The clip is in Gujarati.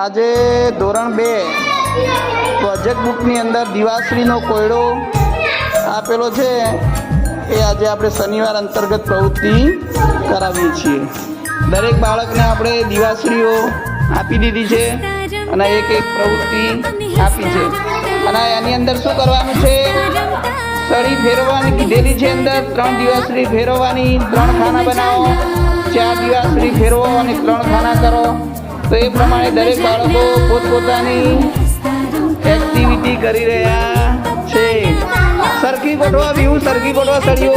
આજે ધોરણ બે પ્રોજેક્ટ બુકની અંદર દિવાશ્રીનો કોયડો આપેલો છે. એ આજે આપણે શનિવાર અંતર્ગત પ્રવૃત્તિ કરાવીએ છીએ. દરેક બાળકને આપણે દિવાશ્રીઓ આપી દીધી છે અને એક એક પ્રવૃત્તિ આપી છે. અને એની અંદર શું કરવાનું છે? સળી ફેરવવાની કીધેલી છે અંદર. ત્રણ દિવાશ્રી ફેરવવાની, ત્રણ ખાના બનાવો. ચાર દિવાશ્રી ફેરવો અને ત્રણ ખાના કરો. તો એ પ્રમાણે દરેક બાળકો પોતપોતાની એક્ટિવિટી કરી રહ્યા છે. સરખી ગોઠવા બીવું સરખી ગોઠવા સળીઓ